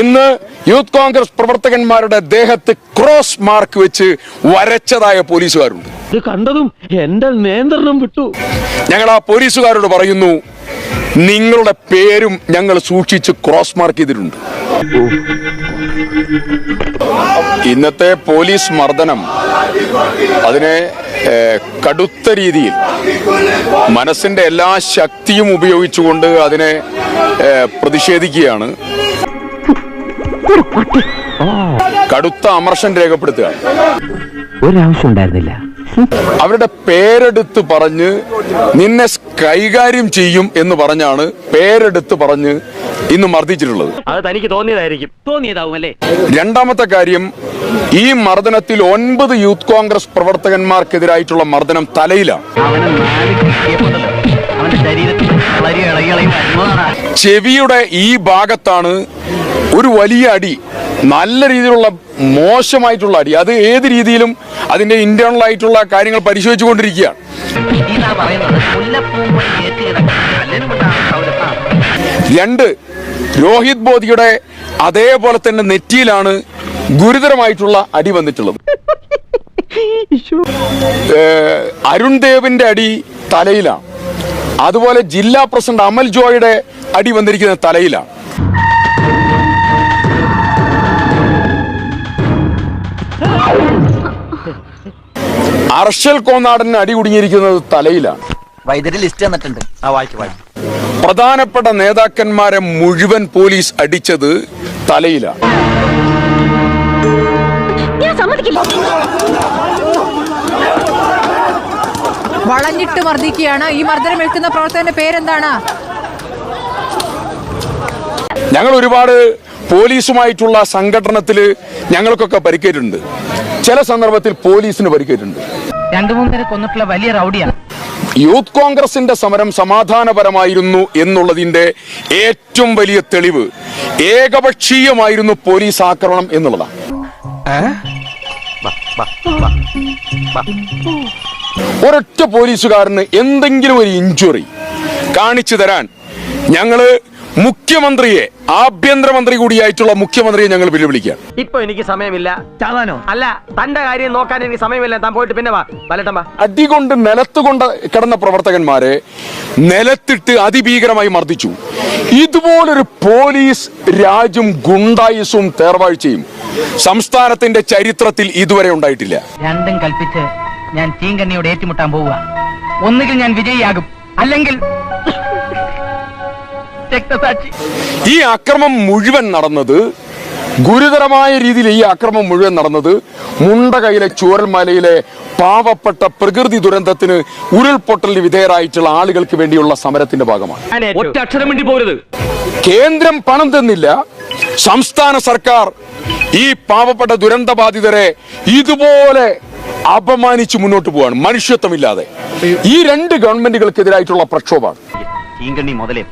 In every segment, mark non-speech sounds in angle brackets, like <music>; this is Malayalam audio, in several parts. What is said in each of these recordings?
ഇന്ന് യൂത്ത് കോൺഗ്രസ് പ്രവർത്തകന്മാരുടെ ദേഹത്ത് ക്രോസ് മാർക്ക് വെച്ച് വരച്ചതായ പോലീസുകാരുണ്ട്. ഇത് കണ്ടതും എന്റെ നിയന്ത്രണം വിട്ടു. ഞങ്ങൾ ആ പോലീസുകാരോട് പറയുന്നു നിങ്ങളുടെ പേരും ഞങ്ങൾ സൂക്ഷിച്ച് ക്രോസ് മാർക്ക് ചെയ്തിട്ടുണ്ട്. ഇന്നത്തെ പോലീസ് മർദ്ദനം അതിനെ കടുത്ത രീതിയിൽ മനസ്സിന്റെ എല്ലാ ശക്തിയും ഉപയോഗിച്ചുകൊണ്ട് അതിനെ പ്രതിഷേധിക്കുകയാണ്. കടുത്ത അമർഷം രേഖപ്പെടുത്തുക. ഒരാവശ്യം ഉണ്ടായിരുന്നില്ല. അവരുടെ പേരെടുത്ത് പറഞ്ഞ് നിന്നെ കൈകാര്യം ചെയ്യും എന്ന് പറഞ്ഞാണ് പേരെടുത്ത് പറഞ്ഞ് ഇന്ന് മർദ്ദിച്ചിട്ടുള്ളത്. അത് തനിക്ക് തോന്നിയതായിരിക്കും. തോന്നിയതാവും അല്ലേ രണ്ടാമത്തെ കാര്യം ഈ മർദ്ദനത്തിൽ ഒൻപത് യൂത്ത് കോൺഗ്രസ് പ്രവർത്തകന്മാർക്കെതിരായിട്ടുള്ള മർദ്ദനം തലയിലാണ്. ചെവിയുടെ ഈ ഭാഗത്താണ് ഒരു വലിയ അടി. നല്ല രീതിയിലുള്ള മോശമായിട്ടുള്ള അടി. അത് ഏത് രീതിയിലും അതിന്റെ ഇന്റേണൽ ആയിട്ടുള്ള കാര്യങ്ങൾ പരിശോധിച്ചു കൊണ്ടിരിക്കുകയാണ് രണ്ട് രോഹിത് ബോധിയുടെ അതേപോലെ തന്നെ നെറ്റിയിലാണ് ഗുരുതരമായിട്ടുള്ള അടി വന്നിട്ടുള്ളത്. <laughs> അരുൺ ദേവിന്റെ അടി തലയിലാണ്. അതുപോലെ ജില്ലാ പ്രസിഡന്റ് അമൽ ജോയുടെ അടി വന്നിരിക്കുന്ന തലയിലാണ്. അർഷൽ കോന്നാടന് അടി കുടുങ്ങിയിരിക്കുന്നത് തലയിലാണ്. വൈദ്യുതി ലിസ്റ്റ് തന്നിട്ടുണ്ട്. ആ വായിച്ചു വായിച്ചു പ്രധാനപ്പെട്ട നേതാക്കന്മാരെ മുഴുവൻ പോലീസ് അടിച്ചത് തലയിലാണ്. ഞാൻ സമ്മതിക്കില്ല. വളഞ്ഞിട്ട് മർദ്ദിക്കുകയാണ്. ഈ മർദ്ദനം ഏൽക്കുന്ന പ്രവർത്തകന്റെ പേരെന്താണ്? ഞങ്ങൾ ഒരുപാട് പോലീസുമായിട്ടുള്ള സംഘടനത്തിൽ ഞങ്ങൾക്കൊക്കെ പരിക്കേറ്റുണ്ട് ചില സന്ദർഭത്തിൽ പോലീസിന് പരിക്കേറ്റുണ്ട് രണ്ടു കൊന്നിട്ടുള്ള വലിയ റൗഡിയാണ്. യൂത്ത് കോൺഗ്രസിന്റെ സമരം സമാധാനപരമായിരുന്നു എന്നുള്ളതിന്റെ ഏറ്റവും വലിയ തെളിവ് ഏകപക്ഷീയമായിരുന്നു പോലീസ് ആക്രമണം എന്നുള്ളതാണ്. ഒരൊറ്റ പോലീസുകാരന് എന്തെങ്കിലും ഒരു ഇഞ്ചുറി കാണിച്ചു തരാൻ ഞങ്ങൾ മുഖ്യമന്ത്രിയെ ആഭ്യന്തരമന്ത്രി കൂടിയായിട്ടുള്ള മുഖ്യമന്ത്രിയെ ഞങ്ങൾ വെല്ലുവിളിക്കുകയാണ്. ഇപ്പൊ എനിക്ക് സമയമില്ല. ചാവാനോ? അല്ല തന്റെ കാര്യം നോക്കാൻ എനിക്ക് സമയമില്ല. താൻ പോയിട്ട് പിന്നെ വാ. വലട്ടമ്മ അടികൊണ്ട് നിലത്തുകൊണ്ട് കിടന്ന പ്രവർത്തകന്മാരെ നിലത്തിട്ട് അതിഭീകരമായി മർദ്ദിച്ചു. ഇതുപോലൊരു പോലീസ് രാജ്യം ഗുണ്ടായുസും തേർവാഴ്ചയും സംസ്ഥാനത്തിന്റെ ചരിത്രത്തിൽ ഇതുവരെ ഉണ്ടായിട്ടില്ല. രണ്ടും കൽപ്പിച്ച് ഞാൻ തീങ്കണ്ണിയോട് ഏറ്റുമുട്ടാൻ പോവുക. ഒന്നുകിൽ ഞാൻ വിജയിയാകും അല്ലെങ്കിൽ രക്തസാക്ഷി. ഈ അക്രമം മുഴുവൻ നടന്നത് ഗുരുതരമായ രീതിയിൽ ഈ അക്രമം മുഴുവൻ നടന്നത് മുണ്ടകയിലെ ചൂരൽമലയിലെ പാവപ്പെട്ട പ്രകൃതി ദുരന്തത്തിന് ഉരുൾപൊട്ടലിന് വിധേയരായിട്ടുള്ള ആളുകൾക്ക് വേണ്ടിയുള്ള സമരത്തിന്റെ ഭാഗമാണ്. ഒറ്റ അക്ഷരം വേണ്ടി പോരുത്. കേന്ദ്രം പണം തന്നില്ല. സംസ്ഥാന സർക്കാർ ഈ പാവപ്പെട്ട ദുരന്തബാധിതരെ ഇതുപോലെ അപമാനിച്ച് മുന്നോട്ട് പോവാണ്. മനുഷ്യത്വമില്ലാതെ. ഈ രണ്ട് ഗവൺമെന്റുകൾക്കെതിരായിട്ടുള്ള പ്രക്ഷോഭമാണ്.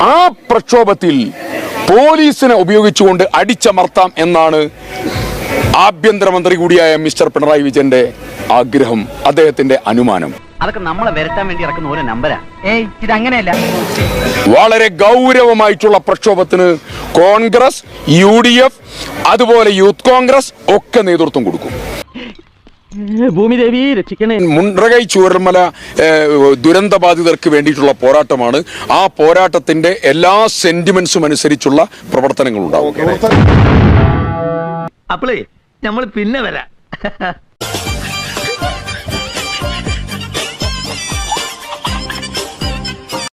ആ പ്രക്ഷോഭത്തിൽ പോലീസിനെ ഉപയോഗിച്ചുകൊണ്ട് അടിച്ചമർത്താം എന്നാണ് ആഭ്യന്തരമന്ത്രി കൂടിയായ മിസ്റ്റർ പിണറായി വിജയന്റെ ആഗ്രഹം അദ്ദേഹത്തിന്റെ അനുമാനം. അതൊക്കെ നമ്മളെ വരട്ടാൻ വേണ്ടി ഇറക്കുന്ന ഓരോ നമ്പരാ. ഏയ് ഇത് അങ്ങനെയല്ല വളരെ ഗൗരവമായിട്ടുള്ള പ്രക്ഷോഭത്തിന് കോൺഗ്രസ് യു ഡി എഫ് അതുപോലെ യൂത്ത് കോൺഗ്രസ് ഒക്കെ നേതൃത്വം കൊടുക്കും. ഭൂമിദേവി രക്ഷിക്കണേ. മുണ്ടകൈ ചൂരൽമല ദുരന്ത ദുരന്തബാധിതർക്ക് വേണ്ടിയിട്ടുള്ള പോരാട്ടമാണ്. ആ പോരാട്ടത്തിന്റെ എല്ലാ സെന്റിമെന്റ്സും അനുസരിച്ചുള്ള പ്രവർത്തനങ്ങൾ ഉണ്ടാവും. അപ്പളേ നമ്മൾ പിന്നെ വരാം.